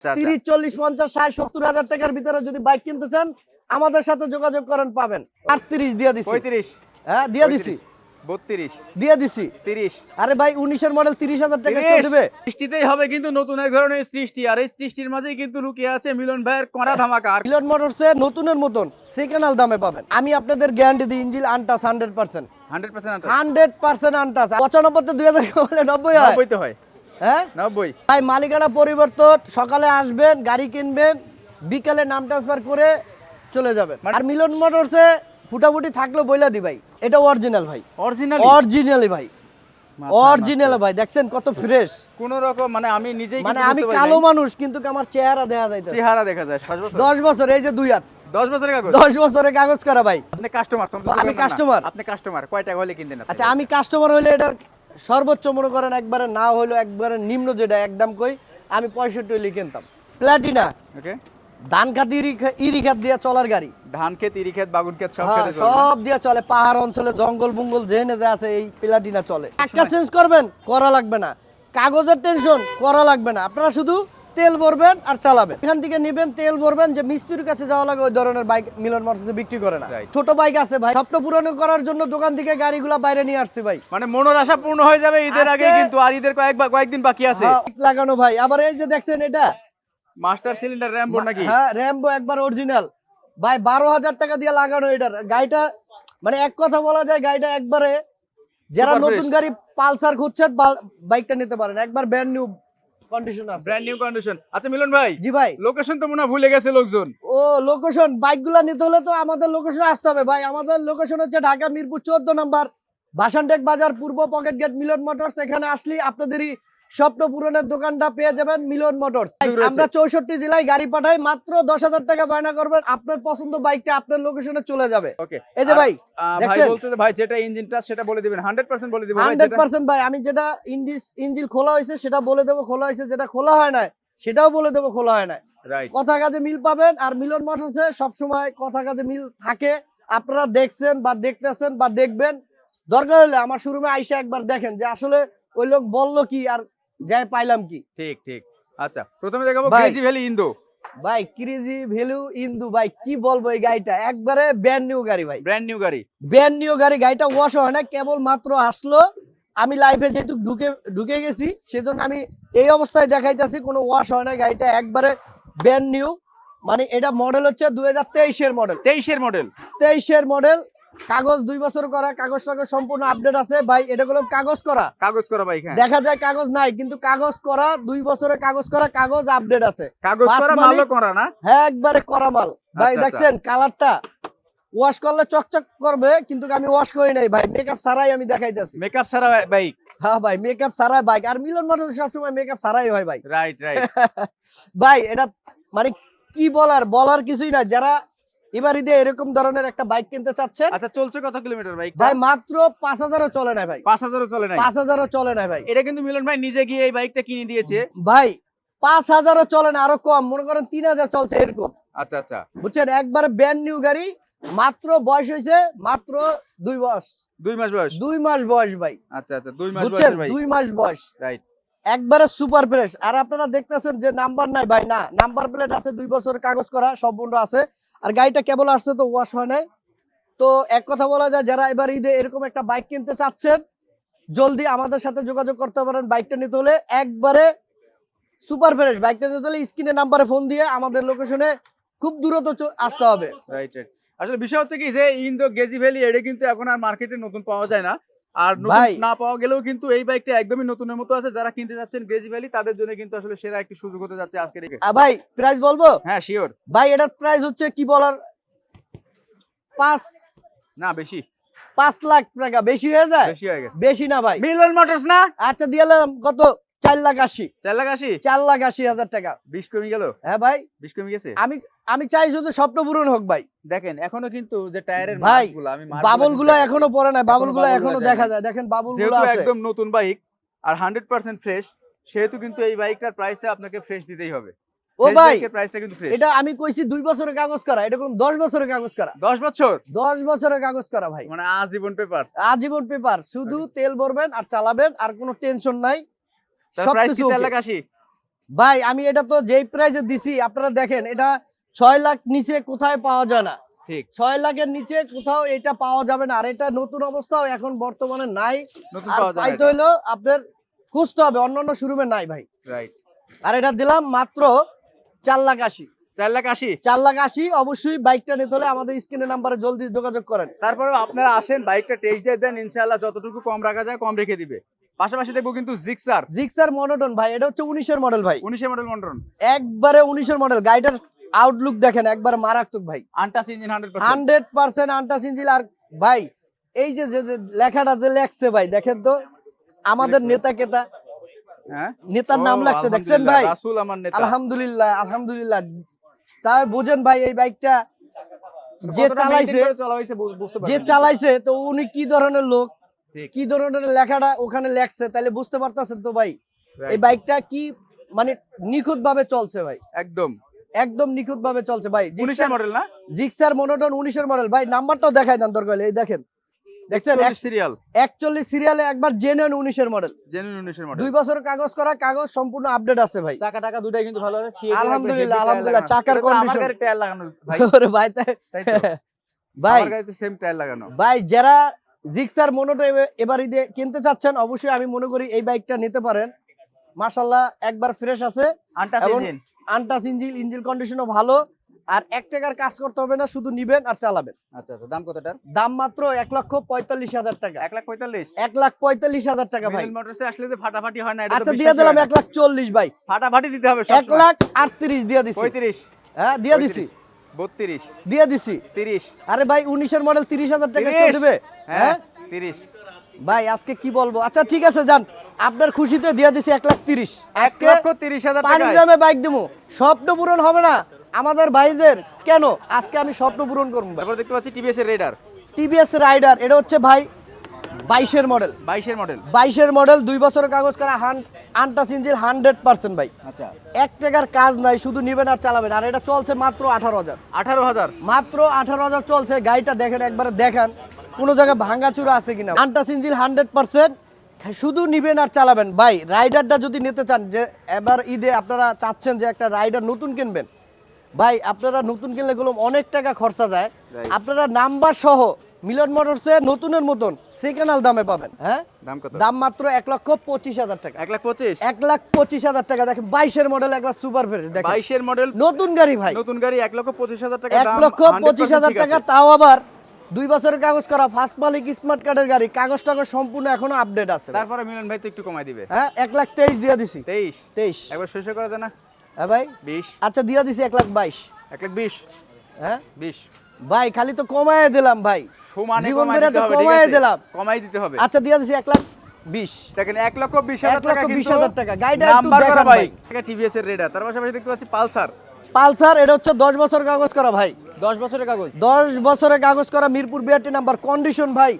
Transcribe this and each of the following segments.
আচ্ছা। তিরিশ চল্লিশ পঞ্চাশ ষাট সত্তর হাজার টাকার ভিতরে যদি বাইক কিনতে চান আমাদের সাথে যোগাযোগ করেন পাবেন। আটত্রিশ দিয়ে দিছি। পঁয়ত্রিশ। হ্যাঁ দিয়ে দিছি। বত্রিশ। দিয়ে দিছি। তিরিশ। আরে ভাই উনিশের মডেল তিরিশ হাজার টাকা দেবে? সৃষ্টিতেই হবে কিন্তু নতুন এক ধরনের সৃষ্টি আর এই সৃষ্টির মাঝেই কিন্তু লুকিয়ে আছে মিলন ভাইয়ের কড়া ধামাকা। মিলন মোটরসে নতুনের মতন সেকেন্ড দামে পাবেন। আমি আপনাদের গ্যারান্টি দিই engine untouched hundred percent hundred percent hundred percent untouched পঁচানব্বই দুই হাজার নব্বই হয়। হয়। হ্যাঁ? নব্বই। তাই মালিকানা পরিবর্তন সকালে আসবেন গাড়ি কিনবেন বিকালে নাম ট্রান্সফার করে চলে যাবেন। মানে- আর মিলন মোটরসে ফুটাফুটি থাকল বইলা দি ভাই। এটা অরিজিনাল ভাই। অরিজিনাল অরিজিনালি ভাই। অরিজিনাল ভাই। দেখছেন কত ফ্রেশ কোন রকম মানে আমি নিজেই মানে আমি কালো মানুষ কিন্তু আমার চেহারা দেখা যায় চেহারা দেখা যায় সাত বছর। দশ বছর এই যে দুই হাত। দশ বছরের কাগজ? দশ বছরের কাগজ করা ভাই। আপনি কাস্টমার আমি কাস্টমার আপনি কাস্টমার কয় টাকা হলে কিনতেন আচ্ছা আমি কাস্টমার হইলে এটার সর্বোচ্চ মনে করেন একবারে না হলো একবারে নিম্ন যেটা একদম কই আমি পঁয়ষট্টি হইলে কিনতাম। প্ল্যাটিনা ওকে ধান খাত ইরি খাত দিয়ে চলার গাড়ি। ধান খেত ইরি খেত বাগুন খেত সব হ্যাঁ, সব দিয়ে চলে। পাহাড় অঞ্চলে জঙ্গল বুঙ্গল জেনে যে আছে এই প্লাটিনা চলে। একটা চেঞ্জ করবেন করা লাগবে না। কাগজের টেনশন করা লাগবে না। আপনারা শুধু তেল ভরবেন আর চালাবেন। এখান থেকে নিবেন তেল ভরবেন যে মিস্ত্রির কাছে যাওয়া লাগে ওই ধরনের বাইক মিলন মোটরসে বিক্রি করে না। ছোট বাইক আছে ভাই স্বপ্ন পূরণ করার জন্য দোকান থেকে গাড়িগুলো বাইরে নিয়ে আসছে ভাই। মানে মনের আশা পূর্ণ হয়ে যাবে ঈদের আগে কিন্তু আর ঈদের কয়েক কয়েকদিন বাকি আছে। হ্যাঁ, লাগানো ভাই। আবার এই যে দেখছেন এটা? মাস্টার সিলিন্ডার র্যাম্পো নাকি? হ্যাঁ র্যাম্বো একবার অরিজিনাল ভাই বারো হাজার টাকা দিয়ে লাগানো এটার। গাড়িটা মানে এক কথা বলা যায় গাড়িটা একবারে যারা নতুন গাড়ি পালসার খুঁজছেন বাইকটা নিতে পারেন। একবার ব্র্যান্ড নিউ কন্ডিশন আছে। ব্র্যান্ড নিউ কন্ডিশন আচ্ছা মিলন ভাই জি ভাই। লোকেশন তো মনে ভুলে গেছে লোকজন। ও লোকেশন বাইকগুলো নিতে হলে তো আমাদের লোকেশনে আসতে হবে ভাই। আমাদের লোকেশন হচ্ছে ঢাকা মিরপুর চোদ্দ নাম্বার। বাসানটেক বাজার পূর্ব পকেট গেট মিলন মোটরস। এখানে আসলি আপনাদেরই স্বপ্ন পূরণের দোকানটা পেয়ে যাবেন মিলন মোটরস। আমরা চৌষট্টি জেলায় গাড়ি পাঠাই মাত্র দশ হাজার টাকা বায়না করবেন আপনার পছন্দ বাইকটা আপনার লোকেশনে চলে যাবে। এই যে ভাই যেটা ইঞ্জিনটা সেটা বলে দিবেন। 100% বলে দিবেন হান্ড্রেড পার্সেন্ট ভাই আমি যেটা ইঞ্জিন ইঞ্জিন খোলা হয়েছে সেটা বলে দেবো খোলা হয়েছে যেটা খোলা হয় না সেটাও বলে দেবো খোলা হয় না কথা কাজে মিল পাবেন আর মিলন মোটরসে সবসময় কথা কাজে মিল থাকে। আপনারা দেখছেন বা দেখতেছেন বা দেখবেন দরকার হলে আমার শোরুমে আইসা একবার দেখেন যে আসলে ওই লোক বলল কি আর যাই পাইলাম কি? ঠিক ঠিক। আচ্ছা প্রথমে দেখাবো ক্রেজি ভ্যালি ইন্দো। ভাই ক্রেজি ভ্যালু ইন্দু ভাই কি বলব এই গাড়িটা? একবারে ব্যান্ড নিউ গাড়ি ভাই। ব্র্যান্ড নিউ গাড়ি। ব্যান্ড নিউ গাড়ি গাড়িটা ওয়াশ হয় না কেবল মাত্র আসলো। আমি লাইফে যেহেতু ঢুকে ঢুকে গেছি সেজন্য আমি এই অবস্থায় দেখাইতেছি কোনো ওয়াশ হয় না গাড়িটা একবারে ব্যান্ড নিউ মানে এটা মডেল হচ্ছে দুই হাজার তেইশের মডেল 23 এর মডেল তেইশের মডেল কাগজ দুই বছর করা কাগজ টাগজ সম্পূর্ণ আপডেট আছে। ভাই এটা গুলো কাগজ করা। কাগজ করা বাইক হ্যাঁ। দেখা যায় কাগজ নাই কিন্তু কাগজ করা দুই বছরের কাগজ করা কাগজ আপডেট আছে। কাগজ করা মালও করা না? হ্যাঁ একবারে করা মাল। ভাই আচ্ছা, দেখছেন কালারটা ওয়াশ করলে চকচক করবে কিন্তু আমি ওয়াশ করি নাই ভাই। মেকআপ ছাড়াই আমি দেখাইতেছি। মেকআপ ছাড়া বাইক হ্যাঁ ভাই মেকআপ ছাড়াই বাইক আর মিলন মোটর সবসময় মেকআপ ছাড়াই হয় ভাই। রাইট রাইট ভাই এটা মানে কি বলার? বলার কিছুই না যারা এবার ঈদে এরকম ধরনের একটা বাইক কিনতে চাচ্ছেন? আচ্ছা চলছে কত কিলোমিটার বাইক ভাই মাত্র পাঁচ হাজারও চলে না ভাই। পাঁচ হাজারও চলে নাই? পাঁচ হাজারও চলে না ভাই। এটা কিন্তু মিলন ভাই নিজে গিয়ে এই বাইকটা কিনে দিয়েছে। ভাই পাঁচ হাজারও চলে না আরও কম। মনে করেন তিন হাজার চলছে এরকম। আচ্ছা আচ্ছা। বুঝছেন? একবারে ব্যান্ড নিউ গাড়ি মাত্র বয়স হয়েছে মাত্র দুই মাস দুই মাস বয়স? দুই মাস বয়স ভাই। আচ্ছা আচ্ছা দুই মাস বয়সের বাইক দুই মাস বয়স। রাইট একবারে সুপার ফ্রেশ আর আপনারা দেখতেছেন যে নাম্বার নাই ভাই না। নাম্বার প্লেট আছে দুই বছরের কাগজ করা সম্পূর্ণ আছে। আর গাড়িটা কেবল আসছে তো ওয়াশ হয় নাই। তো এক কথা বলা যায়, যারা এবার ঈদে এরকম একটা বাইক কিনতে চাচ্ছেন, জলদি আমাদের সাথে যোগাযোগ করতে পারেন বাইকটা নিতে হলে। একবারে সুপার ফ্রেশ বাইকটা নিতে হলে স্ক্রিনে নাম্বারে ফোন দিয়ে আমাদের লোকেশনে খুব দূরত আসতে হবে। রাইট রাইট আসলে বিষয় হচ্ছে কি যে ইন্দো গেজি ভ্যালি এটা কিন্তু এখন আর মার্কেটে নতুন পাওয়া যায় না। আর নতুন। না পাওয়া গেলেও কিন্তু এই বাইকটা একদমই নতুনের মতো আছে। যারা কিনতে যাচ্ছেন বেজি ভ্যালি তাদের জন্য কিন্তু আসলে সেরা একটি সুযোগ হতে যাচ্ছে আজকের ভাই প্রাইস বলব? হ্যাঁ শিওর ভাই এটার প্রাইস হচ্ছে কি বলার? পাঁচ না বেশি। পাঁচ লাখ টাকা। বেশি হয়ে যায়? বেশি হয়ে গেছে। বেশি না ভাই। মিলন মোটরস না? আচ্ছা দিলাম কত? চার লাখ আশি। চার লাখ আশি? চার লাখ আশি হাজার টাকা। বিশ কমে গেল? হ্যাঁ ভাই। বিশ কমে গেছে? আমি আমি চাই শুধু স্বপ্ন পূরণ হোক ভাই। দেখেন এখনও কিন্তু যে টায়ারের ভাই, মার্কগুলো বাবলগুলো এখনও পরে নাই বাবলগুলো এখনও দেখা যায়। দেখেন বাবলগুলো একদম নতুন বাইক আর হান্ড্রেড পার্সেন্ট ফ্রেশ সেহেতু কিন্তু এই বাইকটার প্রাইসটা আপনাকে ফ্রেশ দিতেই হবে। ও ভাই প্রাইসটা কিন্তু ফ্রেশ এটা আমি কইছি দুই বছরের কাগজ করা এটা কোন দশ বছরের কাগজ করা। দশ বছর? দশ বছরের কাগজ করা ভাই। মানে আজীবন পেপার আজীবন পেপার শুধু তেল ভরবেন আর চালাবেন আর কোনো টেনশন নাই। সবকিছু ভাই আমি এটা তো যেই প্রাইসে দিছি আপনারা দেখেন এটা ছয় লাখ নিচে কোথায় পাওয়া যায় না। ঠিক। ছয় লাখের নিচে কোথাও এটা পাওয়া যাবে না আর এটা নতুন অবস্থাও এখন বর্তমানে নাই। পাইতে হইল আপনার খুঁজতে হবে অন্যান্য শোরুমে নাই ভাই। রাইট আর এটা দিলাম মাত্র চার লাখ আশি। চার লাখ আশি? চার লাখ আশি অবশ্যই বাইকটা নিতে হলে আমাদের স্ক্রিনের নাম্বারে জলদি যোগাযোগ করেন। তারপরে আপনারা আসেন বাইকটা টেস্ট দিয়ে দেন ইনশাআল্লাহ যতটুকু কম রাখা যায় কম রেখে দিবে। পাশাপাশি দেখব কিন্তু জিক্সার জিক্সার মনোটন ভাই এটা হচ্ছে উনিশের মডেল ভাই। উনিশের মডেল মন্ডন একবারে উনিশের মডেল গাড়িটার আউটলুক দেখেন একবার মারাত্মক ভাই। Untouched engine hundred percent untouched engine আর ভাই এই যে যে লেখাটা যে লেখছে ভাই দেখেন তো আমাদের নেতা কেতা হ্যাঁ? নেতার নাম লাগছে দেখছেন ভাই? আলহামদুলিল্লাহ আলহামদুলিল্লাহ। তাই বুঝেন ভাই এই বাইকটা যে চালাইছে যে চালাইছে তো উনি কি ধরনের লোক। কি ধরনের লেখাটা ওখানে লেখছে তাহলে বুঝতে পারতেছেন তো ভাই? এই বাইকটা কি মানে নিখুঁত ভাবে চলছে ভাই? একদম। একদম নিখুঁত ভাবে চলছে ভাই। উনিশের মডেল না? জিক্সার মনোটন উনিশের মডেল ভাই নাম্বারটাও দেখাই দেন দরকার এই দেখেন। দেখছেন? সিরিয়াল একচল্লিশ সিরিয়ালে একবার জেনুইন উনিশের মডেল জেনুইন উনিশের মডেল দুই বছর কাগজ করা কাগজ সম্পূর্ণ আপডেট আছে ভাই। চাকা টাকা দুটাই কিন্তু ভালো আছে আলহামদুলিল্লাহ, আলহামদুলিল্লাহ, চাকার টায়ার লাগানো সেম টায়ার লাগানো। ভাই যারা জিক্সার মনোটো এবার ঈদে কিনতে চাচ্ছেন অবশ্যই আমি মনে করি এই বাইকটা নিতে পারেন। মাশাল্লাহ একবার ফ্রেশ আছে। আনটাস ইঞ্জিন ইঞ্জিন কন্ডিশনও ভালো। আর এক টাকার কাজ করতে হবে না শুধু নিবেন আর চালাবেন। আচ্ছা আচ্ছা দাম কতটার দাম মাত্র এক লক্ষ পঁয়তাল্লিশ হাজার টাকা। এক লাখ পঁয়তাল্লিশ? এক লাখ পঁয়তাল্লিশ হাজার টাকা ভাই। মোটরসে আসলে যে ফাটাফাটি হয় না আচ্ছা দিয়ে দিলাম এক লাখ চল্লিশ ভাই। ফাটাফাটি দিতে হবে এক লাখ আটত্রিশ দিয়ে দিছি। পঁয়ত্রিশ। হ্যাঁ দিয়ে দিছি। বত্রিশ। দিয়ে দিছি। তিরিশ। আরে ভাই উনিশের মডেল তিরিশ হাজার টাকা কেউ দিবে? হ্যাঁ হ্যাঁ? তিরিশ। ভাই আজকে কি বলব? আচ্ছা ঠিক আছে যান। আপনার খুশিতে দিয়ে দিছি এক লাখ তিরিশ। এক আজকে লক্ষ তিরিশ হাজার টাকা পানিগ্রামে বাইক দেবো স্বপ্ন পূরণ হবে না। আমাদের ভাইদের কেন? আজকে আমি স্বপ্ন পূরণ করব। তারপর দেখতে পাচ্ছি টিভিএস এর রাইডার টিভিএস রাইডার এটা হচ্ছে ভাই বাইশের মডেল বাইশের মডেল বাইশের মডেল দুই বছরের কাগজ করা আনটাস ইঞ্জিল হান্ড্রেড পার্সেন্ট ভাই। আচ্ছা। এক টাকার কাজ নাই শুধু নিবেন আর চালাবেন। আর এটা চলছে মাত্র আঠারো হাজার। আঠারো হাজার? মাত্র আঠারো হাজার চলছে। গাড়িটা দেখেন একবারে দেখান। কোনো জায়গায় ভাঙাচুরা আছে কিনা। Untouched engine hundred percent. শুধু নিবেন আর চালাবেন। ভাই রাইডারটা যদি নিতে চান যে এবার ঈদে আপনারা চাচ্ছেন যে একটা রাইডার নতুন কিনবেন। ভাই আপনারা নতুন কিনলে গুলো অনেক টাকা খরচা যায়। আপনারা নাম্বার সহ মিলন মোটরসে নতুনের মতন সেকেন্ড দামে পাবেন হ্যাঁ? দাম কত? দাম মাত্র এক লক্ষ পঁচিশ হাজার টাকা। এক লাখ পঁচিশ? এক লাখ পঁচিশ হাজার টাকা। দেখেন বাইশের মডেল একবার সুপার ফ্রেশ দেখেন। বাইশের মডেল নতুন গাড়ি ভাই। নতুন গাড়ি এক লক্ষ পঁচিশ হাজার টাকা এক লক্ষ 100% পঁচিশ হাজার টাকা তাও আবার দুই বছরের কাগজ করা ফার্স্ট মালিক স্মার্ট কার্ডের গাড়ি। কাগজ টাগজ সম্পূর্ণ এখনও আপডেট আছে তারপরে মিলন ভাই তো একটু কমাই দিবে। হ্যাঁ এক লাখ তেইশ দিয়ে দিছি। তেইশ? তেইশ। একবার শেষ করে দেয় না? হ্যাঁ ভাই। বিশ। আচ্ছা দিয়ে দিছি এক লাখ বাইশ। এক লাখ বিশ। হ্যাঁ? বিশ। ভাই খালি তো কমায় দিলাম ভাই। সমানে জীবন কমাই তো হবে, ঠিক কমায় আছে? দিলাম। কমাই দিতে হবে। আচ্ছা দিয়ে দিছি এক লাখ বিশ। দেখেন এক লক্ষ বিশ এক হাজার টাকা লক্ষ বিশ কিন্তু হাজার টাকা। গাড়িটা একটু নাম্বার ভাই। বাইক টিভিএস এর রেডার তার পাশাপাশি দেখতে পাচ্ছি পালসার। পালসার এটা হচ্ছে দশ বছর কাগজ করা ভাই। দশ বছরের কাগজ? দশ বছরের কাগজ করা মিরপুর বিআরটি নাম্বার। কন্ডিশন ভাই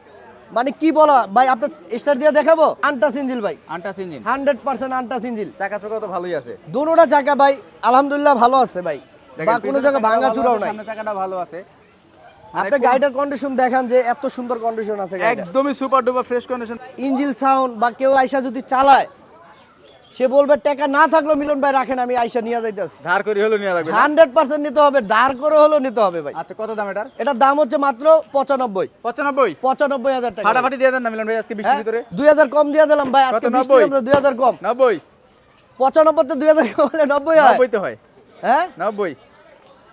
মানে কি বলা ভাই আপনার স্টার দিয়ে দেখাবো? আনটাস ইঞ্জিল ভাই। আন্টাস হান্ড্রেড পার্সেন্ট আনটাস ইঞ্জিল চাকা চোখা তো ভালোই আছে। দুটোটা চাকা ভাই আলহামদুলিল্লাহ ভালো আছে ভাই। দেখেন, বা কোনো চাকাটা ভাঙা আছে, নাই। চাকাটা ভালো আছে। আপনি গাড়িটার কন্ডিশন দেখান যে এত সুন্দর কন্ডিশন আছে একদমই super duper fresh condition engine sound বা কেউ আইসা যদি চালায় সে বলবে টাকা না থাকলেও মিলন ভাই রাখেন আমি আইসা নিয়ে যাইতেছি। ধার করে হলো নিয়ে লাগবে নিতে হবে দাঁড় করে হলেও নিতে হবে ভাই। আচ্ছা কত দাম এটার? এটার দাম হচ্ছে মাত্র পঁচানব্বই। পঁচানব্বই? পঁচানব্বই হাজার টাকা। ফাটাফাটি দিয়ে দেন না মিলন ভাই আজকে বৃষ্টির হ্যাঁ, ভিতরে। দুই হাজার কম দিয়ে দিলাম ভাই আজকে কম। নব্বই। পঁচানব্বই দুই হাজার কম হলে নব্বই হয়? নব্বই তো হয়। হ্যাঁ? নব্বই।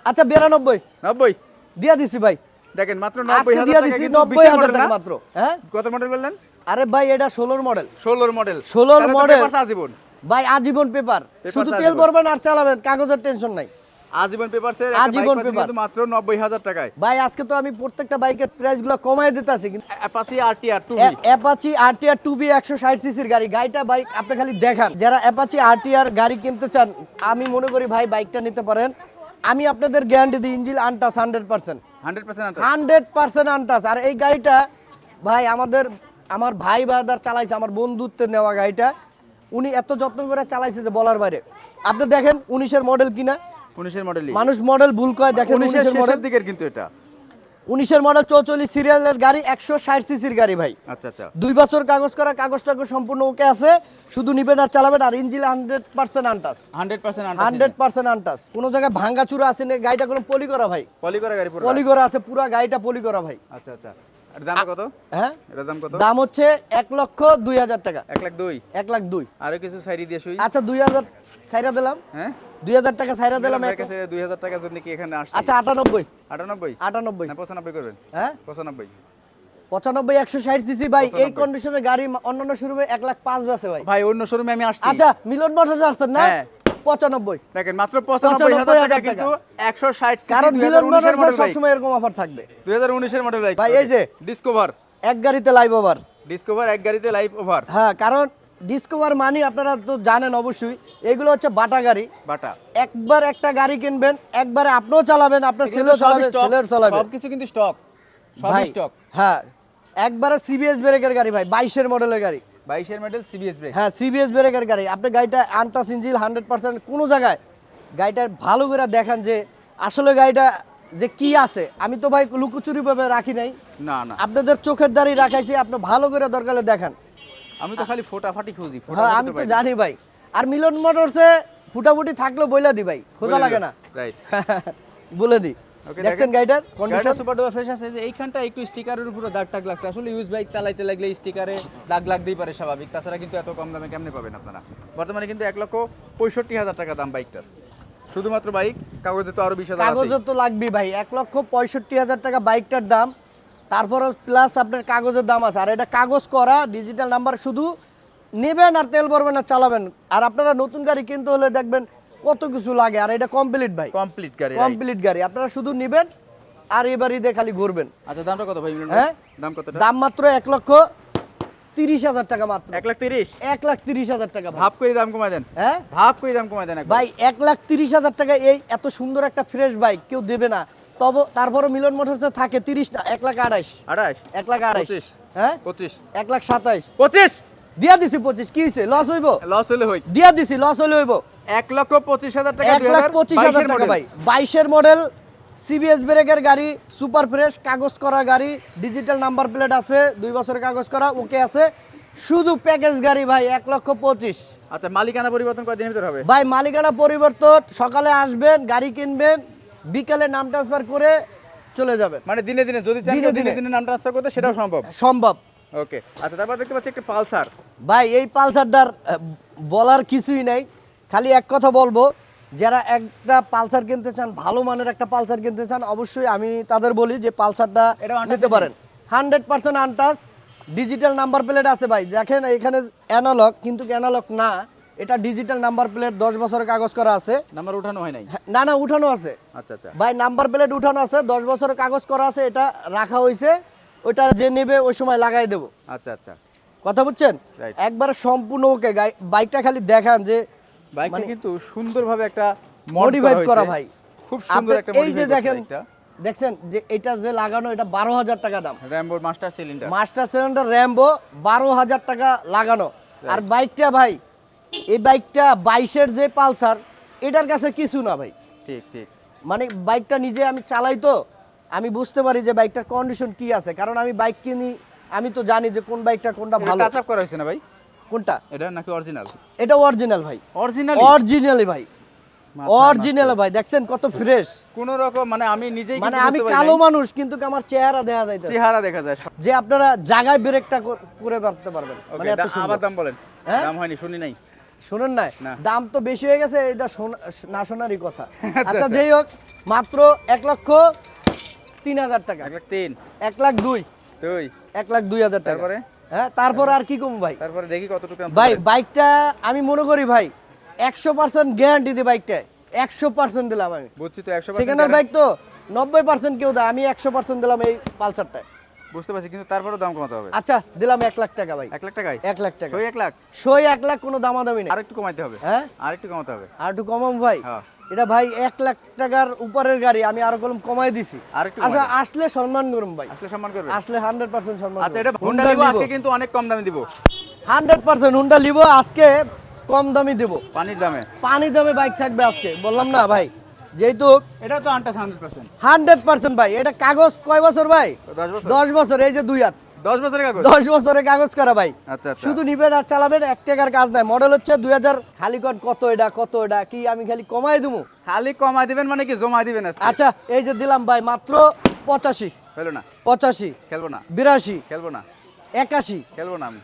আচ্ছা বিরানব্বই। নব্বই। দিয়া দিছি ভাই। দেখেন মাত্র নব্বই আজকে হাজার দিয়া টাকা দিছি মাত্র হ্যাঁ? কত মডেল বললেন? আরে ভাই এটা ষোলোর মডেল ষোলোর মডেল 16 র model। আজীবন। ভাই আজীবন পেপার শুধু তেল ভরবেন আর চালাবেন কাগজের টেনশন নাই। আজীবন পেপারসের আজীবন আজীবন। কিন্তু মাত্র নব্বই হাজার টাকায়। ভাই আজকে তো আমি প্রত্যেকটা বাইকের প্রাইসগুলো কমাই দিতেছি কিন্তু Apache RTR two Apache RTR two V একশো ষাট সিসির গাড়ি। গাড়িটা বাইক আপনি খালি দেখান। যারা অ্যাপাচি আরটিআর গাড়ি কিনতে চান আমি মনে করি ভাই বাইকটা নিতে পারেন। আমি আপনাদের গ্যারান্টি দিই engine untouched hundred percent hundred percent untouched আর এই গাড়িটা ভাই আমাদের আমার ভাই বাদার চালাইছে আমার বন্ধুত্বের নেওয়া গাড়িটা। উনি এত যত্ন করে চালাইছে যে বলার বাইরে। আপনি দেখেন উনিশের মডেল কিনা? উনিশের মডেল মানুষ মডেল ভুল করে দেখেন উনিশের মডেল দিকের কিন্তু এটা। উনিশের মডেল চৌচল্লিশ সিরিয়ালের গাড়ি একশো ষাট সিসির গাড়ি ভাই। আচ্ছা আচ্ছা। দুই বছর কাগজ করা কাগজ টাগজ সম্পূর্ণ ওকে আছে। শুধু নিবেন আর চালাবেন আর engine hundred percent untouched. Hundred percent hundred percent untouched. কোনো জায়গায় ভাঙ্গা চূড়া আছে না গাড়িটা কোনো পলি করা ভাই। পলি করা গাড়ি পলি করা আছে পুরো গাড়িটা পলি করা ভাই। আচ্ছা আচ্ছা। দাম কত? হ্যাঁ? দাম কত? দাম হচ্ছে এক লক্ষ দুই হাজার টাকা। এক লাখ দুই। এক লাখ দুই। আরও কিছু সাইডি দিয়ে আচ্ছা দুই হাজার দিলাম। হ্যাঁ? দুই হাজার টাকা সাইরা দিলাম কাছে দুই হাজার টাকার জন্য কি এখানে আসছে? আচ্ছা আটানব্বই। আটানব্বই? আটানব্বই। পঁচানব্বই করবেন। হ্যাঁ? পঁচানব্বই। পঁচানব্বই একশো ষাট সিসি ভাই এই কন্ডিশনের গাড়ি অন্যান্য শোরুমে এক লাখ পাঁচ বেছে ভাই। ভাই অন্য শোরুমে আমি আসছি। আচ্ছা মিলন মোটরস আসছেন না। পঁচানব্বই। দেখেন মাত্র পঁচানব্বই হাজার টাকা টাকা। কিন্তু একশো ষাট কারণ মিলন মোটরস সবসময় এরকম অফার থাকবে। দুই হাজার উনিশের মডেল বাইক ভাই, এই যে। ডিসকভার এক গাড়িতে লাইভ ওভার ডিসকভার এক গাড়িতে লাইভ ওভার হ্যাঁ কারণ ডিসকভার মানি আপনারা তো জানেন অবশ্যই। এগুলো হচ্ছে বাটা গাড়ি। বাটা। একবার একটা গাড়ি কিনবেন একবারে আপনিও চালাবেন আপনার ছেলেও চালাবে ছেলেও চালাবে। সবকিছু কিন্তু স্টক সব স্টক হ্যাঁ একবারে সিবিএস ব্রেকের গাড়ি ভাই বাইশের মডেলের গাড়ি। বাইশের মডেল সিবিএস ব্রেক হ্যাঁ সিবিএস ব্রেকের গাড়ি। আপনি গাড়িটা আনটাস ইঞ্জিল হান্ড্রেড পার্সেন্ট কোনো জায়গায় গাড়িটা ভালো করে দেখান যে আসলে গাড়িটা যে কি আছে। আমি তো ভাই লুকোচুরি ভাবে রাখি নাই। না না। আপনাদের চোখের দাড়ি রাখাইছি আপনি ভালো করে দরকারে দেখান। আমি তো খালি ফোটাফাটি খুঁজি হ্যাঁ আমি তো জানি ভাই। আর মিলন মোটরসে ফুটাফুটি থাকলেও বইলা দি ভাই খোঁজা লাগে না। রাইট বলে দি। দেখছেন গাড়িটা কন্ডিশন সুপার ডুপার ফ্রেশ আছে যে এইখানটা একটু স্টিকারের উপরে দাগ টাগ লাগছে। আসলে ইউজ বাইক চালাইতে লাগলে স্টিকারে দাগ লাগতেই পারে স্বাভাবিক। তাছাড়া কিন্তু এত কম দামে কেমনে পাবেন আপনারা? বর্তমানে কিন্তু এক লক্ষ পঁয়ষট্টি হাজার টাকা দাম বাইকটার। শুধুমাত্র বাইক কাগজে তো আরও বিশ হাজার কাগজের তো লাগবে ভাই এক লক্ষ পঁয়ষট্টি হাজার টাকা বাইকটার দাম। তারপরে প্লাস আপনার কাগজের দাম আছে। আর এটা কাগজ করা ডিজিটাল নাম্বার শুধু নেবেন আর তেল ভরবেন আর চালাবেন। আর আপনারা নতুন গাড়ি কিনতে হলে দেখবেন কত কিছু লাগে। আর এটা কমপ্লিট ভাই। কমপ্লিট গাড়ি কমপ্লিট গাড়ি। আপনারা শুধু নেবেন আর এবার ঈদে খালি ঘুরবেন। আচ্ছা দামটা কত ভাই? হ্যাঁ? দাম কত দাম মাত্র এক লক্ষ তিরিশ হাজার টাকা মাত্র। এক লাখ তিরিশ? এক লাখ তিরিশ হাজার টাকা। ভাব করে দাম কমায় দেন? হ্যাঁ? ভাব করে দাম কমায় দেন ভাই এক লাখ তিরিশ হাজার টাকা এই এত সুন্দর একটা ফ্রেশ বাইক কেউ দেবে না। তবে তারপরে মিলন মোটরসে থাকে তিরিশ না এক লাখ আড়াইশ। আঠাশ এক লাখ আড়াইশ। হ্যাঁ? পঁচিশ। এক লাখ সাতাইশ। পঁচিশ? দিয়া দিছি পঁচিশ কি হয়েছে লস হইব? লস হলে হই দিয়া দিছি লস হইলে হইব। এক লক্ষ পঁচিশ হাজার টাকা এক লাখ পঁচিশ হাজার টাকা ভাই। বাইশের মডেল সিবিএস ব্রেকের গাড়ি সুপার ফ্রেশ কাগজ করা গাড়ি ডিজিটাল নাম্বার প্লেট আছে দুই বছরের কাগজ করা ওকে আছে। শুধু প্যাকেজ গাড়ি ভাই এক লক্ষ পঁচিশ। আচ্ছা মালিকানা পরিবর্তন কয়দিনের ভিতর হবে? ভাই মালিকানা পরিবর্তন সকালে আসবেন গাড়ি কিনবেন বিকালে নাম ট্রান্সফার করে চলে যাবেন। মানে দিনে দিনে যদি চান দিনে দিনে নাম ট্রান্সফার করতে সেটাও সম্ভব? সম্ভব। ওকে আচ্ছা তারপর দেখতে পাচ্ছি একটা পালসার। ভাই এই পালসারটার বলার কিছুই নাই। খালি এক কথা বলব যারা একটা পালসার কিনতে চান ভালো মানের একটা পালসার কিনতে চান অবশ্যই আমি তাদের বলি যে পালসারটা নিতে পারেন। Hundred percent untouched digital number plate আছে ভাই। দেখেন এখানে অ্যানালগ কিন্তু অ্যানালগ না। এটা ডিজিটাল নাম্বার প্লেট দশ বছরের কাগজ করা আছে। নাম্বার উঠানো হয় নাই? হ্যাঁ, না না উঠানো আছে। আচ্ছা আচ্ছা। ভাই নাম্বার প্লেট উঠানো আছে দশ বছরের কাগজ করা আছে এটা রাখা হয়েছে ওইটা যে নেবে ওই সময় লাগাই দেবো। আচ্ছা আচ্ছা। কথা বুঝছেন? একবার সম্পূর্ণ ওকে বাইকটা খালি দেখান যে বাইকটা মানে- কিন্তু সুন্দরভাবে একটা মডিফাইড করা ভাই। খুব সুন্দর একটা এই যে দেখেন দেখছেন যে এটা যে লাগানো এটা বারো হাজার টাকা দাম। র্যাম্বোর master cylinder master cylinder Rambo বারো হাজার টাকা লাগানো। আর বাইকটা ভাই এই বাইকটা বাইশের যে পালসার এটার কাছে কিছু না ভাই। ঠিক ঠিক। মানে বাইকটা নিজে আমি চালাই তো আমি বুঝতে পারি যে বাইকটার কন্ডিশন কি আছে। কারণ আমি বাইক কিনি আমি তো জানি যে কোন বাইকটা কোনটা ভালো। টাচ আপ করা হয়েছে না ভাই? কোনটা? এটা নাকি অরিজিনাল এটা অরিজিনাল ভাই। অরিজিনাল অরিজিনালি ভাই। অরিজিনাল ভাই দেখছেন কত ফ্রেশ কোন রকম মানে আমি নিজেই মানে আমি কালো মানুষ কিন্তু আমার চেহারা দেখা যায় চেহারা দেখা যায়। যে আপনারা জায়গায় ব্রেকটা কর- পারতে পারবেন। মানে এত আবার দাম বলেন। হ্যাঁ? দাম হয়নি শুনি নাই। শুনেন না না। দাম তো বেশি হয়ে গেছে এটা না শোনারই কথা। আচ্ছা আচ্ছা। যেই হোক মাত্র এক লক্ষ তিন হাজার টাকা। এক লাখ তিন। এক লাখ দুই। দুই। এক লাখ দুই হাজার টাকা। হ্যাঁ তারপরে আর কি কম ভাই? তারপরে দেখি কতটুকু ভাই বাইকটা আমি মনে করি ভাই একশো পার্সেন্ট গ্যারান্টি দিই বাইকটা একশো পার্সেন্ট দিলাম আমি। বুঝছি তো একশো সেকেন্ড বাইক তো নব্বই পার্সেন্ট কেউ দেয় আমি একশো পার্সেন্ট দিলাম এই পালসারটায়। বুঝতে পারছি কিন্তু তারপরে দাম কমাতে হবে। আচ্ছা দিলাম এক লাখ টাকা ভাই। এক লাখ টাকায়? এক লাখ টাকা। এক লাখ? সই এক লাখ কোনো দামাদামি নেই। আর একটু কমাইতে হবে। হ্যাঁ? আর একটু কমাতে হবে। আর একটু কমাম ভাই। হ্যাঁ। এটা ভাই এক লাখ টাকার উপরের গাড়ি আমি আরও কলম কমাই দিছি। আচ্ছা আসলে সম্মান করুন ভাই। আসলে সম্মান করবে আসলে হান্ড্রেড পার্সেন্ট সম্মান আচ্ছা এটা হোন্ডা লিভো আজকে কিন্তু অনেক কম দামে দিব। হান্ড্রেড পার্সেন্ট হুন্ডা লিবো আজকে কম দামি দেবো। পানির দামে? পানি দামে বাইক থাকবে আজকে। বললাম না ভাই। যেহেতু এটা তো untouched hundred percent hundred percent ভাই এটা কাগজ কয় বছর ভাই? দশ বছর। দশ বছর এই যে দুই হাত। দশ বছরের কাগজ? দশ বছরের কাগজ করা ভাই। আচ্ছা আচ্ছা। শুধু নিবেন আর চালাবেন এক টাকার কাজ নাই। মডেল হচ্ছে দুই হাজার খালি কন কত এটা কত এটা কি আমি খালি কমাই দেবো খালি কমাই দিবেন মানে কি জমা দিবেন আচ্ছা এই যে দিলাম ভাই মাত্র পঁচাশি। হলো না। পঁচাশি। খেলব না। বিরাশি। খেলব না। একাশি। খেলব না আমি।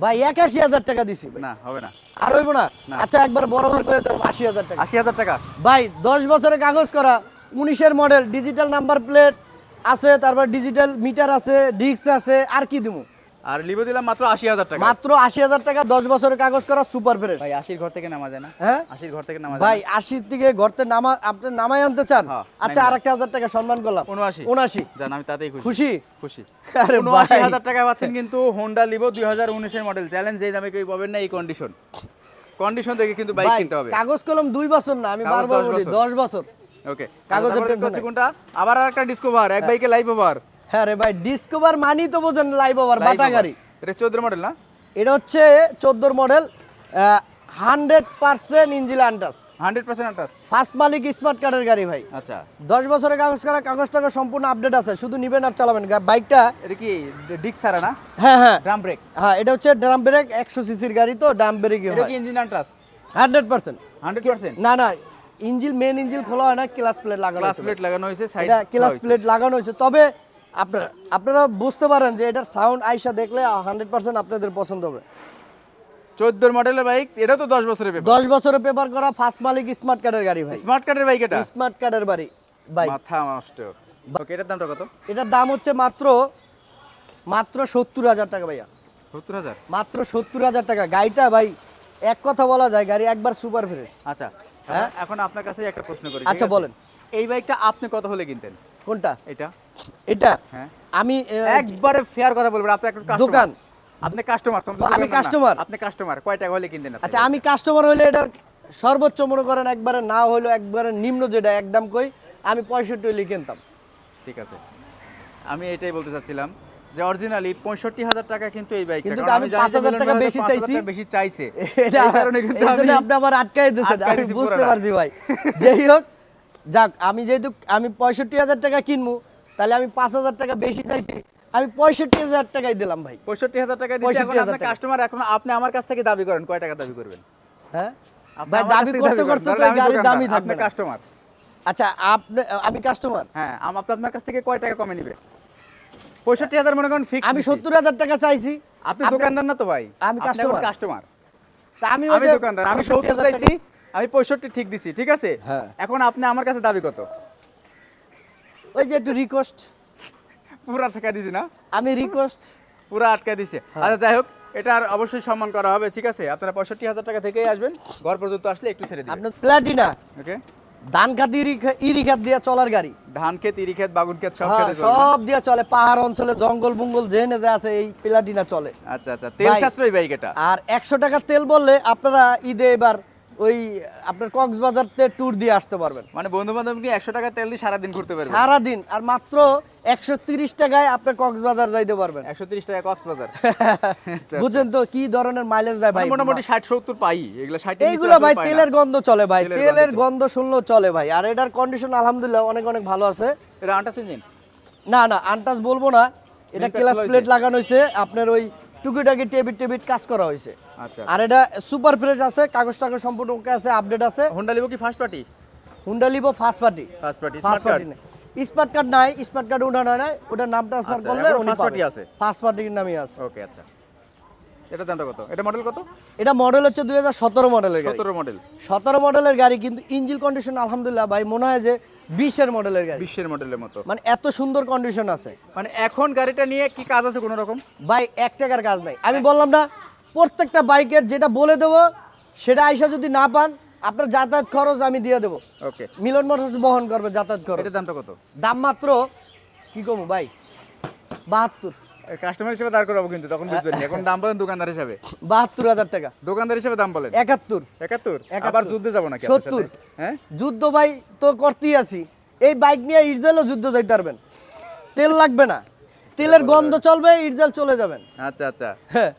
ভাই একাশি হাজার টাকা দিছি। না হবে না। আর হইব না। আচ্ছা একবার বড় করে দাও আশি হাজার টাকা। আশি হাজার টাকা? ভাই দশ বছরের কাগজ করা উনিশের মডেল ডিজিটাল নাম্বার প্লেট আছে তারপর ডিজিটাল মিটার আছে ডিস্ক আছে আর কি দিব আর দিলাম মাত্র আশি হাজার টাকা। মাত্র আশি হাজার টাকা দশ বছরের কাগজ করা সুপার ফ্রেশ। ভাই আশির ঘর থেকে নামা যায় না? হ্যাঁ? আশির ঘর থেকে নামা ভাই আশির থেকে ঘরতে নামা আপনি নামাই আনতে চান? হ্যাঁ, আচ্ছা আর একটা হাজার টাকা সম্মান করলাম। উনআশি। উনআশি। জান আমি তাতেই খুশি। খুশি? খুশি। আরে উনআশি হাজার টাকা পাচ্ছেন কিন্তু হোন্ডা লিভো দুই হাজার উনিশের মডেল চ্যালেঞ্জ যেই দামে কেউ পাবেন না এই কন্ডিশন কন্ডিশন দেখে কিন্তু বাইক কিনতে হবে। কাগজ কলম দুই বছর না আমি বারবার বলি দশ বছর। ওকে কাগজের কোনটা? আবার আর একটা ডিসকভার এক বাইকে লাইভ ওভার হ্যাঁ রে ভাই ডিসকভার মানি তো বোঝেন লাইভ ওভার বাটা গাড়ি এটা মডেল না? এটা হচ্ছে চোদ্দোর model hundred percent engine untouched hundred percent untouched first মালিক স্মার্ট কার্ডের গাড়ি ভাই। আচ্ছা। দশ বছরের কাগজ করা কাগজ টাকা সম্পূর্ণ আপডেট আছে শুধু নিবেন আর চালাবেন। বাইকটা এটা কি ডিস্ক ছাড়া না? হ্যাঁ হ্যাঁ। ড্রাম ব্রেক হ্যাঁ এটা হচ্ছে ড্রাম ব্রেক একশো সিসির গাড়ি তো ড্রাম ব্রেক এটা কি engine untouched hundred percent hundred percent না না ইঞ্জিল মেন ইঞ্জিল খোলা হয় না ক্লাস প্লেট লাগানো ক্লাস প্লেট লাগানো হয়েছে সাইড ক্লাস প্লেট লাগানো হয়েছে। তবে আপনারা আপনারা বুঝতে পারেন যে এটার সাউন্ড আইসা দেখলে হান্ড্রেড পার্সেন্ট আপনাদের পছন্দ হবে। চোদ্দোর মডেলের বাইক এটা তো দশ বছরের পেপার দশ বছরের পেপার করা ফার্স্ট মালিক স্মার্ট কার্ডের গাড়ি ভাই। স্মার্ট কার্ডের বাইক এটা? স্মার্ট কার্ডের বাড়ি বাইক মাথা নষ্ট। ওকে এটার দামটা কত? এটার দাম হচ্ছে মাত্র মাত্র সত্তর হাজার টাকা ভাইয়া। সত্তর হাজার? মাত্র সত্তর হাজার টাকা। গাড়িটা ভাই এক কথা বলা যায় গাড়ি একবার সুপার ফ্রেশ আচ্ছা হ্যাঁ? এখন আপনার কাছে একটা প্রশ্ন করি আচ্ছা, বলেন। এই বাইকটা আপনি কত হলে কিনতেন? কোনটা? এটা। এটা? হ্যাঁ। আমি একবারে ফেয়ার কথা বলবেন আপনি একটা দোকান। আপনি কাস্টমার আমি customer। আপনি কাস্টমার কয় টাকা হলে কিনতেন আচ্ছা আমি কাস্টমার হইলে এটার সর্বোচ্চ মনে করেন একবারে না হইল একবারে নিম্ন যেটা একদম কই আমি পঁয়ষট্টি হইলে কিনতাম। ঠিক আছে। আমি এটাই বলতে চাচ্ছিলাম যে অরিজিনালি পঁয়ষট্টি হাজার টাকা কিন্তু এই বাইকটা কিন্তু আমি 5,000 মিলন টাকা বেশি চাইছি। বেশি চাইছে। এটা কারণে কিন্তু আপনি আমার আটকাই দিয়েছেন। আমি বুঝতে পারছি ভাই। যেই হোক যাক আমি যেহেতু আমি পঁয়ষট্টি হাজার টাকা কিনবো তাহলে আমি পাঁচ হাজার টাকা বেশি চাইছি। আমি পঁয়ষট্টি হাজার টাকাই দিলাম ভাই। পঁয়ষট্টি হাজার টাকা 65,000 আপনি কাস্টমার এখন আপনি আমার কাছ থেকে দাবি করেন কয় টাকা দাবি করবেন? হ্যাঁ? ভাই দাবি করতে করতে তো গাড়ির দামই থাকবে কাস্টমার আচ্ছা আপনি আমি কাস্টমার হ্যাঁ আম- আপনি আপনার কাছ থেকে কয় টাকা কমে নিবে? পঁয়ষট্টি হাজার মনে করেন ফিক্স আমি সত্তর হাজার টাকা চাইছি। আপনি দোকানদার না তো ভাই। আমি customer। কাস্টমার তা আমি ওই দোকানদার আমি সত্তর চাইছি আমি পঁয়ষট্টি ঠিক দিছি ঠিক আছে? হ্যাঁ। এখন আপনি আমার কাছে দাবি কত? ওই যে একটু রিকোয়েস্ট পুরা টাকা দিছি না? আমি রিকোয়েস্ট পুরা আটকা দিছে। হ্যাঁ। আচ্ছা যাই হোক এটার অবশ্যই সম্মান করা হবে ঠিক আছে? আপনারা পঁয়ষট্টি হাজার টাকা থেকেই আসবেন ঘর পর্যন্ত আসলে একটু ছেড়ে দিবেন। আপনার প্লাটিনা ওকে? ধান খাত ইরি খাত দিয়ে চলার গাড়ি। ধান ক্ষেত ইরি ক্ষেত বাগুন ক্ষেত সব হ্যাঁ, সব দিয়ে চলে। পাহাড় অঞ্চলে জঙ্গল বুঙ্গল যে আছে এই প্লাটিনা চলে। আচ্ছা আচ্ছা। তেল। সাশ্রয়ী বাইক এটা? আর একশো টাকা তেল বললে আপনারা ঈদে এবার ওই আপনার কক্সবাজারতে ট্যুর দিয়ে আসতে পারবেন। মানে বন্ধু বান্ধব নিয়ে একশো টাকা তেল দিয়ে সারাদিন ঘুরতে পারবেন? সারাদিন আর মাত্র একশো তিরিশ টাকায় আপনি কক্সবাজার যাইতে পারবেন। একশো তিরিশ টাকা কক্সবাজার? বুঝছেন তো কি ধরনের মাইলেজ দেয় ভাই মানে মোটামুটি ষাট সত্তর পাই এগুলো ষাট এইগুলো ভাই তেলের গন্ধ চলে ভাই তেলের গন্ধ শুনলেও চলে ভাই আর এটার কন্ডিশন আলহামদুলিল্লাহ অনেক অনেক ভালো আছে। এটা আন্টাস ইঞ্জিন না না আনটাচ বলব না এটা ক্লাস প্লেট লাগানো হয়েছে আপনার ওই টুকিটাকি টেবিট টেবিট কাজ করা হয়েছে। আর এটা সুপার ফ্রেশ আছে কাগজ টাগজ সম্পূর্ণ ওকে আছে আপডেট আছে। হোন্ডা লিভো কি first party Honda Livo first party first party first party না স্মার্ট কার্ড নাই স্মার্ট কার্ড উঠানো হয় না ওটার নাম ট্রান্সফার আচ্ছা, করলে উনি first আছে? ফার্স্ট পার্টির নামই আছে। ওকে আচ্ছা। এটা দামটা কত? এটা মডেল কত? এটা মডেল হচ্ছে দুই হাজার সতেরো মডেলের গাড়ি। সতেরো মডেল সতেরো মডেলের গাড়ি কিন্তু ইঞ্জিন কন্ডিশন আলহামদুলিল্লাহ ভাই মনে হয় যে বিশের মডেলের গাড়ি। বিশ্বের মডেলের মতো। মানে এত সুন্দর কন্ডিশন আছে। মানে এখন গাড়িটা নিয়ে কি কাজ আছে কোনো রকম ভাই এক টাকার কাজ নাই। আমি বললাম না প্রত্যেকটা বাইকের যেটা বলে দেবো সেটা আইসা যদি না পান আপনার যাতায়াত খরচ আমি দিয়ে দেবো। ওকে। মিলন মোটরস বহন করবে যাতায়াত খরচ। এটার দামটা কত? দাম মাত্র কি কমু ভাই? বাহাত্তর। কাস্টমার হিসেবে দাঁড় করাবো কিন্তু তখন বুঝবেন এখন দাম বলেন দোকানদার হিসাবে। বাহাত্তর হাজার টাকা। দোকানদার হিসেবে দাম বলেন। একাত্তর। একাত্তর। আবার যুদ্ধে যাব নাকি সত্তর। হ্যাঁ? যুদ্ধ ভাই তো করতেই আছি। এই বাইক নিয়ে ইটজেলও যুদ্ধ যাইতে পারবেন। তেল লাগবে না। তেলের গন্ধ চলবে ইটজেল চলে যাবেন। আচ্ছা আচ্ছা। হ্যাঁ।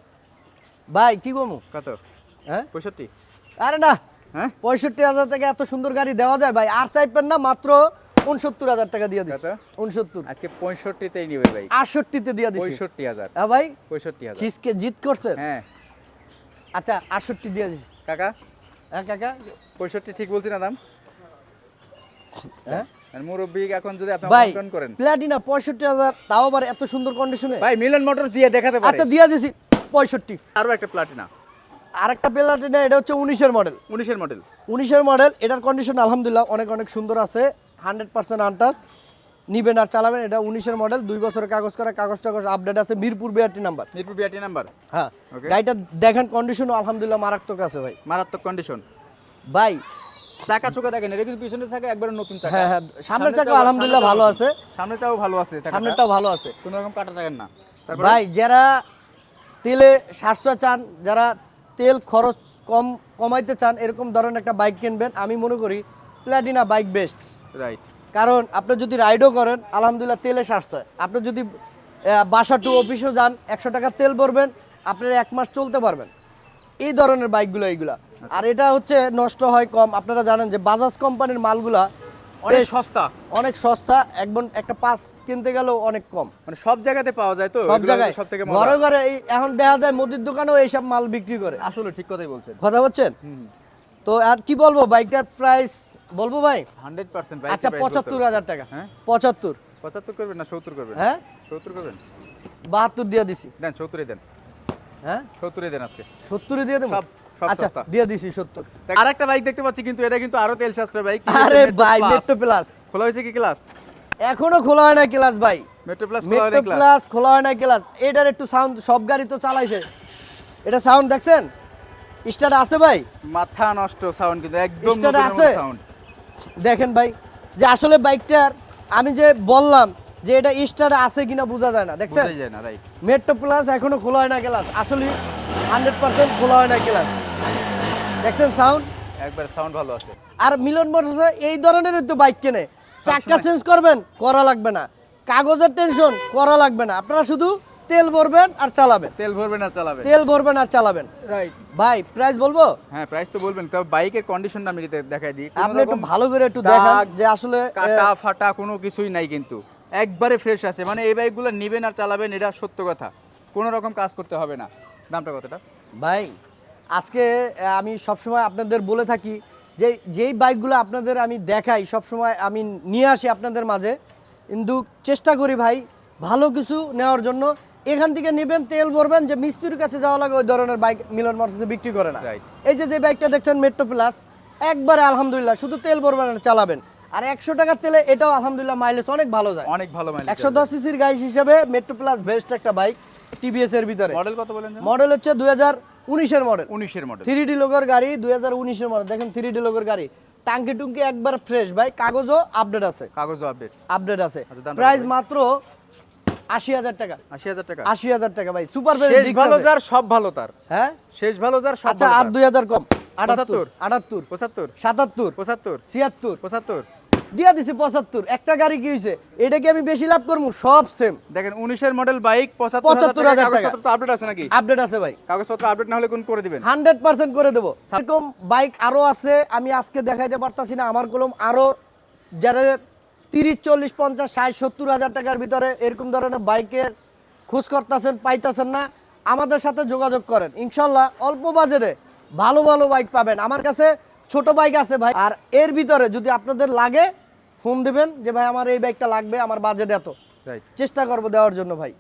ভাই কি কমু? কত? হ্যাঁ? পঁয়ষট্টি। আরে না হ্যাঁ? পঁয়ষট্টি হাজার টাকা এত সুন্দর গাড়ি দেওয়া যায় ভাই আর চাইবেন না মাত্র উনসত্তর হাজার টাকা দিয়ে দিচ্ছি উনসত্তর। আজকে পঁয়ষট্টিতেই নিবে ভাই। আটষট্টিতে দিয়ে দিচ্ছি পঁয়ষট্টি হাজার। হ্যাঁ ভাই পঁয়ষট্টি হাজার। খিসকে জিত করছেন হ্যাঁ। আচ্ছা আটষট্টি দিয়ে দিচ্ছি কাকা? হ্যাঁ কাকা? পঁয়ষট্টি ঠিক বলছি না দাম? হ্যাঁ? মুরব্বী এখন যদি আপনি করেন। প্লাটিনা পঁয়ষট্টি হাজার তাও আবার এত সুন্দর কন্ডিশনে ভাই মিলন মোটরস দিয়ে দেখাতে আচ্ছা দিয়ে দিছি। পঁয়ষট্টি। আরও একটা প্লাটিনা আরেকটা প্লাটিনা এটা হচ্ছে উনিশের মডেল উনিশের মডেল উনিশের মডেল এটার কন্ডিশন আলহামদুলিল্লাহ অনেক অনেক সুন্দর আছে হান্ড্রেড পার্সেন্ট আনটাস নিবেন আর চালাবেন এটা উনিশের মডেল দুই বছরের কাগজ করা কাগজ টাগজ আপডেট আছে Mirpur BRT number Mirpur BRT number হ্যাঁ গাড়িটা দেখেন কন্ডিশন আলহামদুলিল্লাহ মারাত্মক আছে ভাই। মারাত্মক কন্ডিশন ভাই চাকা চোখে দেখেন এটা কিন্তু পিছনের চাকা একবারে নতুন চাকা। হ্যাঁ হ্যাঁ সামনের চাকা আলহামদুলিল্লাহ ভালো আছে। সামনের চাও ভালো আছে সামনেরটাও ভালো আছে। কোনো রকম কাটা থাকেন না। ভাই যারা তেলে সাশ্রয় চান যারা তেল খরচ কম কমাইতে চান এরকম ধরনের একটা বাইক কিনবেন। আমি মনে করি প্ল্যাটিনা বাইক বেস্ট রাইট কারণ আপনি যদি রাইডও করেন আলহামদুলিল্লাহ তেলে সাশ্রয় আপনি যদি বাসা টু অফিসও যান একশো টাকা তেল ভরবেন আপনারা এক মাস চলতে পারবেন। এই ধরনের বাইকগুলো এইগুলা। আর এটা হচ্ছে নষ্ট হয় কম। আপনারা জানেন যে বাজাজ কোম্পানির মালগুলা অনেক সস্তা। অনেক সস্তা একদম একটা পাস কিনতে গেলেও অনেক কম। মানে সব জায়গাতে পাওয়া যায় তো? সব জায়গায়। সব থেকে ঘরে ঘরে এখন দেখা যায় মুদির দোকানেও এইসব মাল বিক্রি করে। আসলে ঠিক কথাই বলছেন। কথা বলছেন? তো আর কি বলব বাইকটার প্রাইস বলব ভাই? হান্ড্রেড পার্সেন্ট আচ্ছা হাজার টাকা। হ্যাঁ? পঁচাত্তর। পঁচাত্তর করবেন না সত্তর করবেন? হ্যাঁ? সত্তর করবেন? বাহাত্তর দিয়ে দিছি। দেন সত্তরই দেন। হ্যাঁ? সত্তরই দেন আজকে। সত্তরে দিয়ে দেবো? সব আচ্ছা দিয়ে দিছি সত্তর। আর বাইক দেখতে পাচ্ছি কিন্তু এটা কিন্তু আরও তেল সাশ্রয় বাইক আরে ভাই মেট্রো প্লাস খোলা হয়েছে কি ক্লাস এখনও খোলা হয় না ক্লাস ভাই। মেট্রো প্লাস খোলা মেট্রো হয়নি ক্লাস খোলা হয় না ক্লাস এটার একটু সাউন্ড সব গাড়ি তো চালাইছে। এটা সাউন্ড দেখছেন? স্টার্ট আছে ভাই? মাথা নষ্ট সাউন্ড কিন্তু একদম Start আছে? দেখেন ভাই যে আসলে বাইকটার আমি যে বললাম যে এটা স্টার্ট আছে কিনা বোঝা যায় না। দেখছেন? মেট্রো প্লাস এখনও খোলা হয় না ক্লাস আসলে হান্ড্রেড পার্সেন্ট খোলা হয় না ক্লাস দেখছেন সাউন্ড একবার সাউন্ড ভালো আছে। আর মিলন মোটরস এই ধরনের তো বাইক কেনে। সবসময়। চেঞ্জ করবেন করা লাগবে না। কাগজের টেনশন করা লাগবে না। আপনারা শুধু তেল ভরবেন আর চালাবেন। তেল ভরবেন আর চালাবেন। তেল ভরবেন আর চালাবেন। রাইট ভাই প্রাইস বলব? হ্যাঁ প্রাইস তো বলবেন। তবে বাইকের কন্ডিশনটা আমি যদি দেখাই দিই আপনি একটু ভালো করে একটু দেখান যে আসলে কাটা ফাটা কোনো কিছুই নাই কিন্তু। একবারে ফ্রেশ আছে। মানে এই বাইকগুলো নিবেন আর চালাবেন এটা সত্য কথা। কোনো রকম কাজ করতে হবে না। দামটা কতটা? ভাই আজকে আমি সবসময় আপনাদের বলে থাকি যে যেই বাইকগুলো আপনাদের আমি দেখাই সবসময় আমি নিয়ে আসি আপনাদের মাঝে। কিন্তু চেষ্টা করি ভাই ভালো কিছু নেওয়ার জন্য। এখান থেকে নেবেন তেল ভরবেন যে মিস্ত্রির কাছে যাওয়া লাগে ওই ধরনের বাইক মিলন মোটরসে বিক্রি করে না. এই যে যে বাইকটা দেখছেন মেট্রো প্লাস একবারে আলহামদুলিল্লাহ শুধু তেল ভরবেন আর চালাবেন। আর একশো টাকার তেলে এটাও আলহামদুলিল্লাহ মাইলেজ অনেক ভালো যায়। অনেক ভালো মাইলেজ একশো দশ সিসির গাইস হিসেবে মেট্রো প্লাস বেস্ট একটা বাইক টিভিএস এর ভিতরে। মডেল কত বলেন মডেল হচ্ছে দুই হাজার উনিশের মডেল উনিশের মডেল থ্রি ডি লোগোর গাড়ি দুই হাজার উনিশের মডেল দেখেন থ্রি ডি লোগোর গাড়ি। টাঙ্কি টুঙ্কি একবার ফ্রেশ ভাই কাগজও আপডেট আছে। কাগজ আপডেট আপডেট আছে। আচ্ছা, প্রাইস মাত্র আশি হাজার টাকা। আশি হাজার টাকা। আশি হাজার টাকা ভাই। সুপার শেষ ভালো যার সব ভালো তার। হ্যাঁ? শেষ ভালো যার আচ্ছা আর দুই হাজার কম। আটাত্তর? আটাত্তর পঁচাত্তর সাতাত্তর পঁচাত্তর ছিয়াত্তর। পঁচাত্তর। দিয়া দিছি পঁচাত্তর। একটা গাড়ি কি হয়েছে এটা কি আমি বেশি লাভ করব সব সেম দেখেন উনিশের মডেল বাইক পঁচাত্তর হাজার টাকা। আপডেট আছে নাকি? আপডেট আছে ভাই। কাগজপত্র আপডেট না হলে কোন করে দিবেন? হান্ড্রেড পার্সেন্ট করে দেবো। এরকম বাইক আরও আছে আমি আজকে দেখাইতে পারতাছি না। আমার কলম আরও যারা তিরিশ চল্লিশ পঞ্চাশ ষাট সত্তর হাজার টাকার ভিতরে এরকম ধরনের বাইকের খোঁজ করতেছেন পাইতেছেন না আমাদের সাথে যোগাযোগ করেন। ইনশাল্লাহ অল্প বাজেটে ভালো ভালো বাইক পাবেন। আমার কাছে ছোট বাইক আছে ভাই। আর এর ভিতরে যদি আপনাদের লাগে ফোন দেবেন যে ভাই আমার এই বাইকটা লাগবে আমার বাজেট এত। চেষ্টা করব দেওয়ার জন্য ভাই।